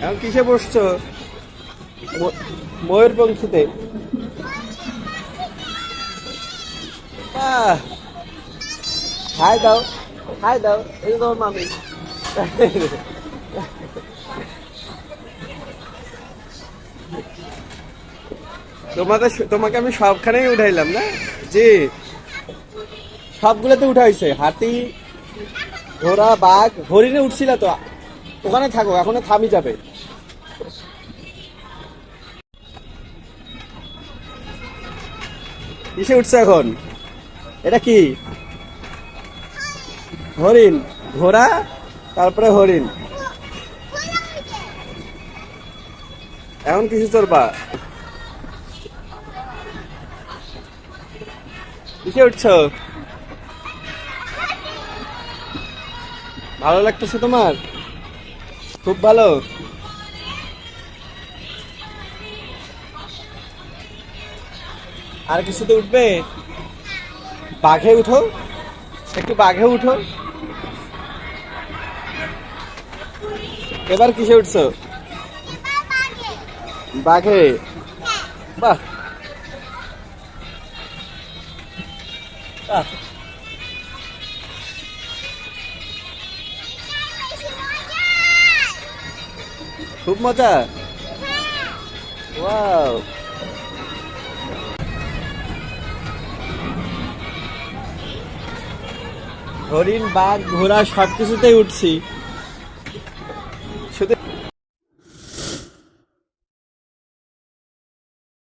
এখন কিসে বসছো? ম- ময়ূরপঙ্খীতে বাহ! হাই দাও হাই দাও, এই তোমার মামি। তোমাদের তোমাকে আমি সবখানেই উঠাইলাম, না? জি। সবগুলোতে উঠাইছে, হাতি, ঘোড়া, বাঘ, হরিণে উঠছিল তো। ওখানে থাকো, এখন থামি যাবে। কিসে উঠছে এখন? এটা কি? হরিণ। ঘোড়া, তারপরে হরিণ। এখন কিছু চলবা কিসে উঠছো? ভালো লাগতেছে তোমার? খুব ভালো। আর কিছুতে উঠবে? বাঘে উঠো। একটু বাঘে উঠো। এবার কিসে উঠছো? বাঘে। বাহ। খুব মজা। ওয়াও। হরিণ বাঘ ঘোড়া সবকিছুতেই উঠছি। শুধু